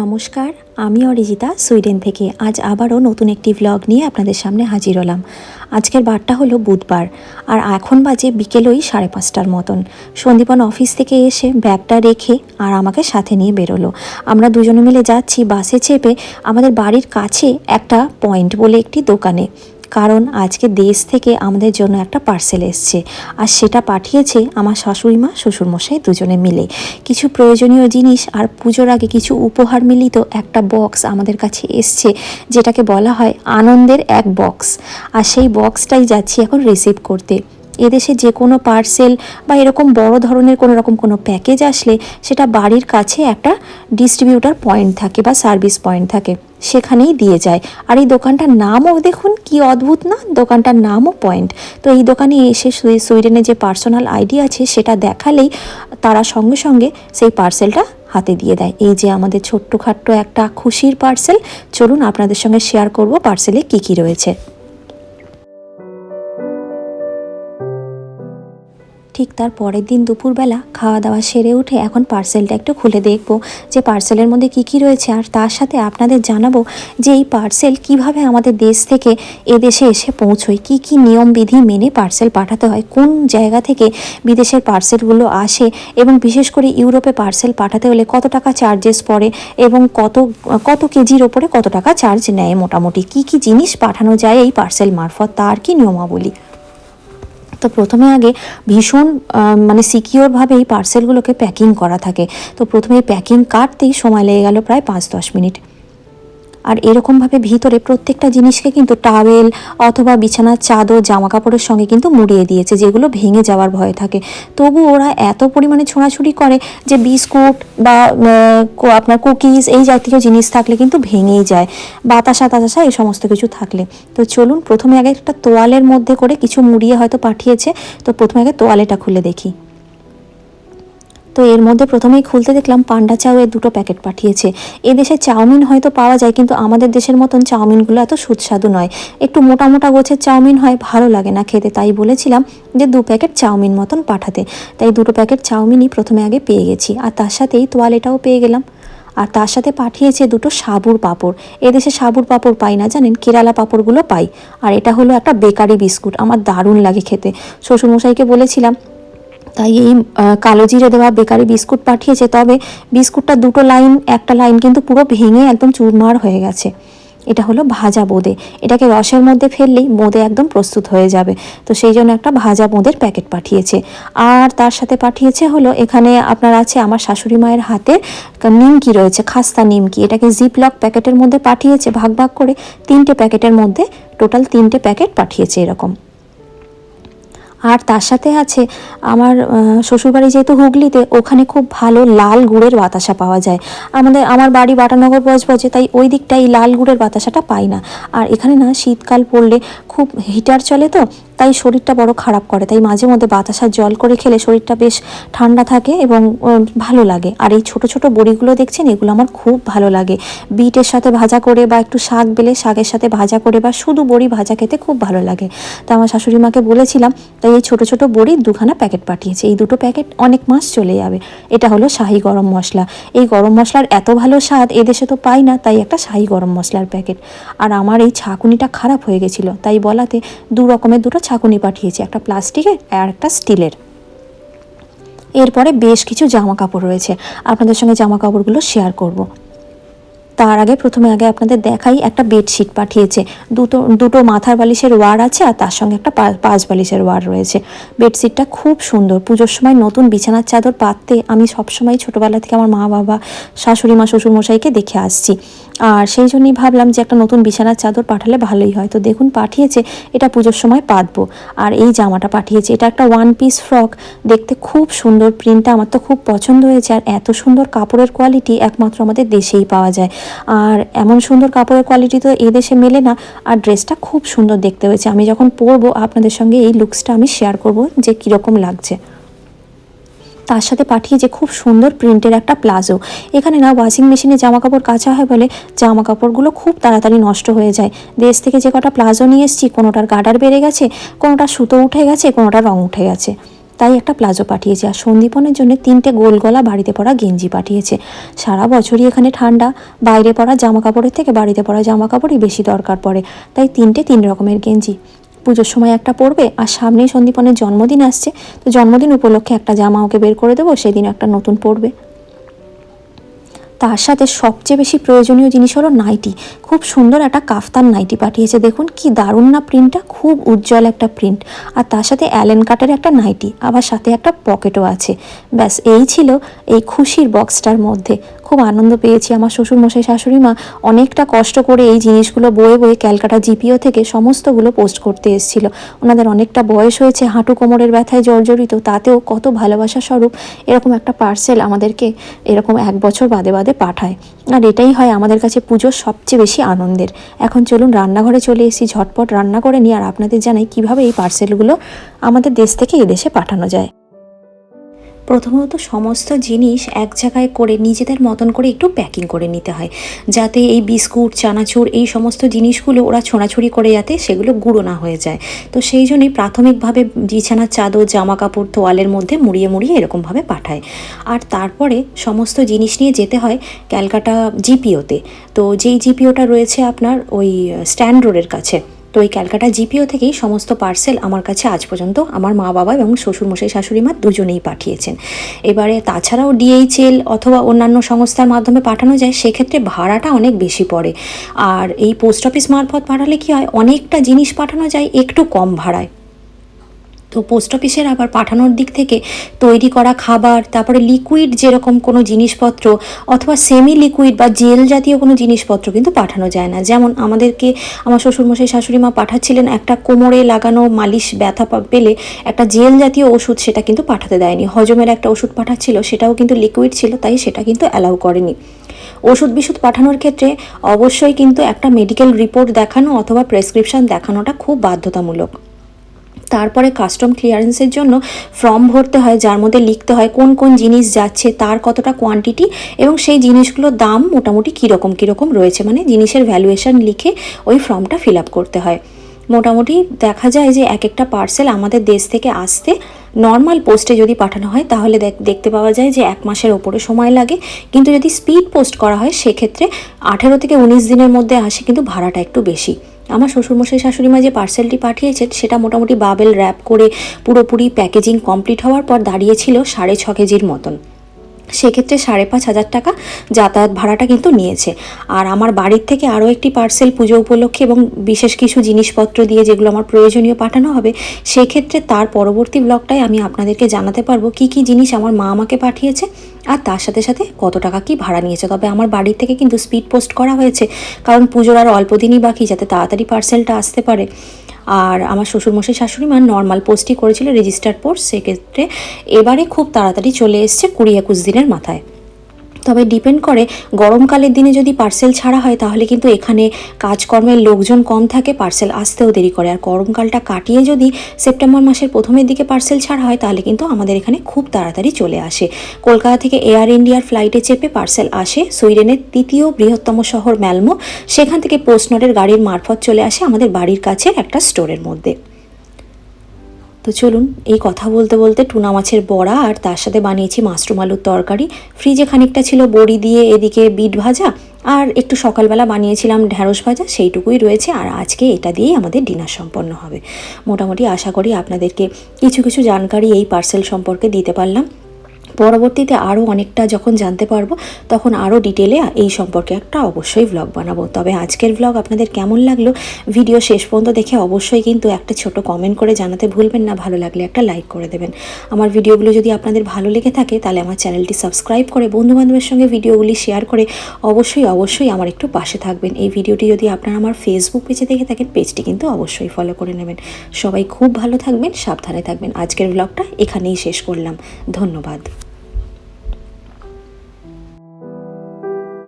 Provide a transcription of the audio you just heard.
নমস্কার, আমি অরিজিতা সুইডেন থেকে। আজ আবারও নতুন একটি ভ্লগ নিয়ে আপনাদের সামনে হাজির হলাম। আজকের বারটা হলো বুধবার, আর এখন বাজে বিকেল ওই সাড়ে পাঁচটার মতন। সন্দীপন অফিস থেকে এসে ব্যাগটা রেখে আর আমাকে সাথে নিয়ে বেরোলো। আমরা দুজনে মিলে যাচ্ছি বাসে চেপে আমাদের বাড়ির কাছে একটা পয়েন্ট বলে একটি দোকানে। কারণ আজকে দেশ থেকে আমাদের জন্য একটা পার্সেল এসছে। আর সেটা পাঠিয়েছে আমার শাশুড়ি মা শ্বশুরমশাই দুজনে মিলে। কিছু প্রয়োজনীয় জিনিস আর পুজোর আগে কিছু উপহার মিলিত একটা বক্স আমাদের কাছে এসছে, যেটাকে বলা হয় আনন্দের এক বক্স আর সেই বক্সটাই যাচ্ছি এখন রিসিভ করতে। এদেশে যে কোনো পার্সেল বা এরকম বড় ধরনের কোনো রকম কোনো প্যাকেজ আসলে সেটা বাড়ির কাছে একটা ডিস্ট্রিবিউটার পয়েন্ট থাকে বা সার্ভিস পয়েন্ট থাকে, সেখানেই দিয়ে যায়। আর এই দোকানটার নামও দেখুন, কি অদ্ভুত না? দোকানটার নামও পয়েন্ট। তো এই দোকানে এসে সুই- সুইডেনে যে পার্সোনাল আইডি আছে, সেটা দেখালেই তারা সঙ্গে সঙ্গে সেই পার্সেলটা হাতে দিয়ে দেয়। এই যে আমাদের ছোট্টখাট্ট একটা খুশির পার্সেল, চলুন আপনাদের সঙ্গে শেয়ার করব পার্সেলে কী কী রয়েছে। ঠিক তার পরের দিন দুপুরবেলা খাওয়া দাওয়া সেরে উঠে এখন পার্সেলটা একটু খুলে দেখব যে পার্সেলের মধ্যে কি কি রয়েছে। আর তার সাথে আপনাদের জানাব যে এই পার্সেল কীভাবে আমাদের দেশ থেকে এদেশে এসে পৌঁছয়, কি কি নিয়ম বিধি মেনে পার্সেল পাঠাতে হয়, কোন জায়গা থেকে বিদেশের পার্সেলগুলো আসে এবং বিশেষ করে ইউরোপে পার্সেল পাঠাতে হলে কত টাকা চার্জেস পড়ে এবং কত কত কেজির ওপরে কত টাকা চার্জ নেয় মোটামুটি? কি কি জিনিস পাঠানো যায় এই পার্সেল মারফত? তার কি নিয়মাবলী? তো প্রথমে আগে ভীষণ মানে সিকিওরভাবে এই পার্সেলগুলোকে প্যাকিং করা থাকে। তো প্রথমে প্যাকিং কাটতেই সময় লেগে গেল প্রায় পাঁচ দশ মিনিট। আর এরকমভাবে ভিতরে প্রত্যেকটা জিনিসকে কিন্তু টাওয়েল অথবা বিছানার চাদর জামা কাপড়ের সঙ্গে কিন্তু মুড়িয়ে দিয়েছে, যেগুলো ভেঙে যাওয়ার ভয় থাকে। তবু ওরা এত পরিমাণে ছোঁড়াছুড়ি করে যে বিস্কুট বা আপনার কুকিজ এই জাতীয় জিনিস থাকলে কিন্তু ভেঙেই যায়। বাতাসা, তাতাসা এই সমস্ত কিছু থাকলে। তো চলুন, প্রথমে আগে একটা তোয়ালের মধ্যে করে কিছু মুড়িয়ে হয়তো পাঠিয়েছে। তো প্রথমে আগে তোয়ালেটা খুলে দেখি। তো এর মধ্যে প্রথমেই খুলতে দেখলাম পান্ডা চাউয়ের দুটো প্যাকেট পাঠিয়েছে। এদেশে চাউমিন হয়তো পাওয়া যায়, কিন্তু আমাদের দেশের মতন চাউমিনগুলো এত সুস্বাদু নয়। একটু মোটা মোটা গোছের চাউমিন হয়, ভালো লাগে না খেতে, তাই বলেছিলাম যে দু প্যাকেট চাউমিন মতন পাঠাতে। তাই দুটো প্যাকেট চাউমিনই প্রথমে আগে পেয়ে গেছি, আর তার সাথেই তোয়ালেটাও পেয়ে গেলাম। আর তার সাথে পাঠিয়েছে দুটো সাবুর পাঁপড়। এদেশে সাবুর পাঁপড় পাই না, জানেন? কেরালা পাঁপড়গুলো পাই। আর এটা হলো একটা বেকারি বিস্কুট, আমার দারুণ লাগে খেতে। শ্বশুরমশাইকে বলেছিলাম তাই এই কালো জিরে দেওয়া বেকারি বিস্কুট পাঠিয়েছে। তবে বিস্কুটটা দুটো লাইন, একটা লাইন কিন্তু পুরো ভেঙে একদম চুরমার হয়ে গেছে। এটা হলো ভাজা বোঁদে। এটাকে রসের মধ্যে ফেললেই বোঁদে একদম প্রস্তুত হয়ে যাবে। তো সেই জন্য একটা ভাজা বোঁদের প্যাকেট পাঠিয়েছে। আর তার সাথে পাঠিয়েছে হলো, এখানে আপনার আছে আমার শাশুড়ি মায়ের হাতে নিমকি রয়েছে, খাস্তা নিমকি। এটাকে জিপলক প্যাকেটের মধ্যে পাঠিয়েছে, ভাগ ভাগ করে তিনটে প্যাকেটের মধ্যে টোটাল তিনটে প্যাকেট পাঠিয়েছে এরকম। আর তার সাথে আছে আমার শ্বশুরবাড়ি যেহেতু হুগলিতে, ওখানে খুব ভালো লাল গুড়ের বাতাসা পাওয়া যায়। আমাদের, আমার বাড়ি বাটানগর বজবজে, তাই ওই দিকটাই লাল গুড়ের বাতাসাটা পাই না। আর এখানে না শীতকাল পড়লে খুব হিটার চলে তো তাই শরীরটা বড় খারাপ করে। তাই মাঝে মধ্যে বাতাসার জল করে খেলে শরীরটা বেশ ঠান্ডা থাকে এবং ভালো লাগে। আর এই ছোট ছোট বড়িগুলো দেখছেন, এগুলো আমার খুব ভালো লাগে। বিটের সাথে ভাজা করে বা একটু শাক বেলে শাকের সাথে ভাজা করে বা শুধু বড়ি ভাজা খেতে খুব ভালো লাগে। তা আমার শাশুড়ি মাকে বলেছিলাম, তাই এই ছোট ছোট বড়ির দুখানা প্যাকেট পাঠিয়েছে। এই দুটো প্যাকেট অনেক মাস চলে যাবে। এটা হলো শাহি গরম মশলা। এই গরম মশলার এত ভালো স্বাদ এদেশে তো পাই না, তাই একটা শাহি গরম মশলার প্যাকেট। আর আমার এই ছাকুনিটা খারাপ হয়ে গেছিল, তাই বলাতে দু রকমের দুটো ছাকুনি পাঠিয়েছি, একটা প্লাস্টিকের আর একটা স্টিলের। এরপরে বেশ কিছু জামা কাপড় রয়েছে। আপনাদের সঙ্গে জামা কাপড়গুলো শেয়ার করব। তার আগে প্রথমে আগে আপনাদের দেখাই একটা বেডশিট পাঠিয়েছে। দুটো দুটো মাথার বালিশের ওয়ার আছে আর তার সঙ্গে একটা পাঁচ বালিশের ওয়ার রয়েছে। বেডশিটটা খুব সুন্দর। পুজোর সময় নতুন বিছানার চাদর পাততে আমি সবসময় ছোটোবেলা থেকে আমার মা, বাবা, শাশুড়ি মা, শ্বশুরমশাইকে দেখে আসছি। আর সেই জন্যই ভাবলাম যে একটা নতুন বিছানার চাদর পাঠালে ভালোই হয়। তো দেখুন, পাঠিয়েছে, এটা পুজোর সময় পাতবো। আর এই জামাটা পাঠিয়েছে। এটা একটা ওয়ান পিস ফ্রক দেখতে খুব সুন্দর। প্রিন্টটা আমার তো খুব পছন্দ হয়েছে। আর এত সুন্দর কাপড়ের কোয়ালিটি একমাত্র আমাদের দেশেই পাওয়া যায়। আর এমন সুন্দর কাপড়ের কোয়ালিটি তো এই দেশে মেলে না। আর ড্রেসটা খুব সুন্দর দেখতে হয়েছে। আমি যখন পরবো, আপনাদের সঙ্গে এই লুকসটা আমি শেয়ার করব যে কীরকম লাগছে। তার সাথে পাঠিয়েছে খুব সুন্দর প্রিন্টের একটা প্লাজো। এখানে না ওয়াশিং মেশিনে জামা কাপড় কাচা হয় বলে জামা কাপড়গুলো খুব তাড়াতাড়ি নষ্ট হয়ে যায়। দেশ থেকে যে কটা প্লাজো নিয়ে এসেছি, কোনোটার গার্ডার বেড়ে গেছে কোনোটার সুতো উঠে গেছে, কোনোটা রং উঠে গেছে। তাই একটা প্লাজো পাঠিয়েছে আর সন্দীপনের জন্য তিনটে গোল গলা বাড়িতে পরা গেঞ্জি পাঠিয়েছে। সারা বছরই এখানে ঠান্ডা, বাইরে পরা জামা কাপড়ের থেকে বাড়িতে পরা জামা কাপড়ই বেশি দরকার পড়ে, তাই তিনটে তিন রকমের গেঞ্জি। পুজোর সময় একটা পরবে আর সামনেই সন্দীপনের জন্মদিন আসছে, তো জন্মদিন উপলক্ষে একটা জামা ওকে বের করে দেবো, সেদিন একটা নতুন পরবে। তার সাথে সবচেয়ে বেশি প্রয়োজনীয় জিনিস হলো নাইটি। খুব সুন্দর একটা কাফতান নাইটি পাঠিয়েছে। দেখুন, কি দারুণ না প্রিন্টটা? খুব উজ্জ্বল একটা প্রিন্ট। আর তার সাথে অ্যালেন কাটের একটা নাইটি, আবার সাথে একটা পকেটও আছে। ব্যাস, এই ছিল এই খুশির বক্সটার মধ্যে। খুব আনন্দ পেয়েছি। আমার শ্বশুর মশাই শাশুড়ি মা অনেকটা কষ্ট করে এই জিনিসগুলো বয়ে বয়ে ক্যালকাটা জিপিও থেকে সমস্তগুলো পোস্ট করতে এসেছিল। ওনাদের অনেকটা বয়স হয়েছে, হাঁটু কোমরের ব্যথায় জর্জরিত, তাতেও কত ভালোবাসা স্বরূপ। এরকম একটা পার্সেল আমাদেরকে এরকম এক বছর বাদে বাদে পাঠায়। আর এটাই হয় আমাদের কাছে পুজোর সবচেয়ে বেশি আনন্দের। এখন চলুন রান্নাঘরে চলে এসেছি, ঝটপট রান্না করে নিই, আর আপনাদের জানাই কীভাবে এই পার্সেলগুলো আমাদের দেশ থেকে এদেশে পাঠানো যায়। প্রথমত সমস্ত জিনিস এক জায়গায় করে নিজেদের মতন করে একটু প্যাকিং করে নিতে হয়। যাতে এই বিস্কুট, চানাচুর এই সমস্ত জিনিসগুলো ওরা ছোঁড়াছুড়ি করে যাতে সেগুলো গুঁড়ো না হয়ে যায়। তো সেই জন্যই প্রাথমিকভাবে বিছানার চাদর জামা কাপড় তোয়ালের মধ্যে মুড়িয়ে মুড়িয়ে এরকমভাবে পাঠায়। আর তারপরে সমস্ত জিনিস নিয়ে যেতে হয় ক্যালকাটা জিপিওতে। তো যেই জিপিওটা রয়েছে আপনার ওই স্ট্যান্ড রোডের কাছে। তো এই ক্যালকাটা জিপিও থেকেই সমস্ত পার্সেল আমার কাছে আজ পর্যন্ত আমার মা বাবা এবং শ্বশুরমশাই, শাশুড়ি মা দুজনেই পাঠিয়েছেন। এবারে তাছাড়াও ডিএইচএল অথবা অন্যান্য সংস্থার মাধ্যমে পাঠানো যায়, সেক্ষেত্রে ভাড়াটা অনেক বেশি পড়ে। আর এই পোস্ট অফিস মারফত পাঠালে কি হয়, অনেকটা জিনিস পাঠানো যায়, একটু কম ভাড়ায়। তো পোস্ট অফিসের আবার পাঠানোর দিক থেকে তৈরি করা খাবার, তারপরে লিকুইড যেরকম কোনো জিনিসপত্র অথবা সেমি লিকুইড বা জেল জাতীয় কোনো জিনিসপত্র কিন্তু পাঠানো যায় না। যেমন আমাদেরকে, আমার শ্বশুরমশাই শাশুড়ি মা পাঠাচ্ছিলেন একটা কোমরে লাগানো মালিশ ব্যথা পেলে একটা জেল জাতীয় ওষুধ সেটা কিন্তু পাঠাতে দেয়নি। হজমের একটা ওষুধ পাঠাচ্ছিল, সেটাও কিন্তু লিকুইড ছিল, তাই সেটা কিন্তু অ্যালাউ করেনি। ওষুধ বিশুধ পাঠানোর ক্ষেত্রে অবশ্যই কিন্তু একটা মেডিকেল রিপোর্ট দেখানো অথবা প্রেসক্রিপশন দেখানোটা খুব বাধ্যতামূলক। তারপরে কাস্টম ক্লিয়ারেন্সের জন্য ফর্ম ভরতে হয়, যার মধ্যে লিখতে হয় কোন কোন জিনিস যাচ্ছে, তার কতটা কোয়ান্টিটি এবং সেই জিনিসগুলোর দাম মোটামুটি কীরকম কীরকম রয়েছে মানে জিনিসের ভ্যালুয়েশন লিখে ওই ফর্মটা ফিল আপ করতে হয়। মোটামুটি দেখা যায় যে এক একটা পার্সেল আমাদের দেশ থেকে আসতে নর্মাল পোস্টে যদি পাঠানো হয়, তাহলে দেখতে পাওয়া যায় যে এক মাসের ওপরে সময় লাগে। কিন্তু যদি স্পিড পোস্ট করা হয়, সেক্ষেত্রে আঠেরো থেকে উনিশ দিনের মধ্যে আসে, কিন্তু ভাড়াটা একটু বেশি। আমার শ্বশুরমশাই শাশুড়ি মা যে পার্সেলটি পাঠিয়েছেন, সেটা মোটামুটি বাবেল র্যাপ করে পুরোপুরি প্যাকেজিং কমপ্লিট হওয়ার পর দাঁড়িয়েছিল সাড়ে ছ কেজির মতন। সেক্ষেত্রে সাড়ে পাঁচ হাজার টাকা যাতায়াত ভাড়াটা কিন্তু নিয়েছে। আর আমার বাড়ির থেকে আরও একটি পার্সেল পুজো উপলক্ষে এবং বিশেষ কিছু জিনিসপত্র দিয়ে যেগুলো আমার প্রয়োজনীয় পাঠানো হবে, সেক্ষেত্রে তার পরবর্তী ব্লগটাই আমি আপনাদেরকে জানাতে পারব কি কি জিনিস আমার মা আমাকে পাঠিয়েছে আর তার সাথে সাথে কত টাকা কি ভাড়া নিয়েছে। তবে আমার বাড়ির থেকে কিন্তু স্পিড পোস্ট করা হয়েছে, কারণ পুজোর আর অল্প দিনই বাকি যাতে তাড়াতাড়ি পার্সেলটা আসতে পারে। আর আমার শ্বশুরমশাই শাশুড়ি মা নর্মাল পোস্টই করেছিল রেজিস্টার পোস্ট সেক্ষেত্রে এবারে খুব তাড়াতাড়ি চলে এসছে কুড়ি একুশ দিনের মাথায়। তবে ডিপেন্ড করে, গরমকালের দিনে যদি পার্সেল ছাড়া হয়, তাহলে কিন্তু এখানে কাজকর্মের লোকজন কম থাকে পার্সেল আসতেও দেরি করে। আর গরমকালটা কাটিয়ে যদি সেপ্টেম্বর মাসের প্রথমের দিকে পার্সেল ছাড়া হয়, তাহলে কিন্তু আমাদের এখানে খুব তাড়াতাড়ি চলে আসে। কলকাতা থেকে এয়ার ইন্ডিয়ার ফ্লাইটে চেপে পার্সেল আসে। সুইডেনের তৃতীয় বৃহত্তম শহর ম্যালমো, সেখান থেকে পোস্টনটের গাড়ির মারফত চলে আসে আমাদের বাড়ির কাছে একটা স্টোরের মধ্যে। তো চলুন, এই কথা বলতে বলতে টুনা মাছের বড়া আর তার সাথে বানিয়েছি মাশরুম আলুর তরকারি। ফ্রিজে খানিকটা ছিল বড়ি দিয়ে এদিকে বিট ভাজা আর একটু সকালবেলা বানিয়েছিলাম ঢ্যাঁড়স ভাজা, সেইটুকুই রয়েছে আর আজকে এটা দিয়েই আমাদের ডিনার সম্পন্ন হবে। মোটামুটি আশা করি আপনাদেরকে কিছু কিছু জানকারি এই পার্সেল সম্পর্কে দিতে পারলাম। পরবর্তীতে আরও অনেকটা যখন জানতে পারব, তখন আরও ডিটেলে এই সম্পর্কে একটা অবশ্যই ভ্লগ বানাবো। তবে আজকের ভ্লগ আপনাদের কেমন লাগল ভিডিও শেষ পর্যন্ত দেখে অবশ্যই কিন্তু একটা ছোট কমেন্ট করে জানাতে ভুলবেন না, ভালো লাগলে একটা লাইক করে দেবেন। আমার ভিডিওগুলো যদি আপনাদের ভালো লেগে থাকে, তাহলে আমার চ্যানেলটি সাবস্ক্রাইব করে বন্ধুবান্ধবের সঙ্গে ভিডিওগুলি শেয়ার করে অবশ্যই অবশ্যই আমার একটু পাশে থাকবেন। এই ভিডিওটি যদি আপনারা আমার ফেসবুক পেজে দেখে থাকেন পেজটি কিন্তু অবশ্যই ফলো করে নেবেন। সবাই খুব ভালো থাকবেন, সাবধানে থাকবেন। আজকের ভ্লগটা এখানেই শেষ করলাম। ধন্যবাদ।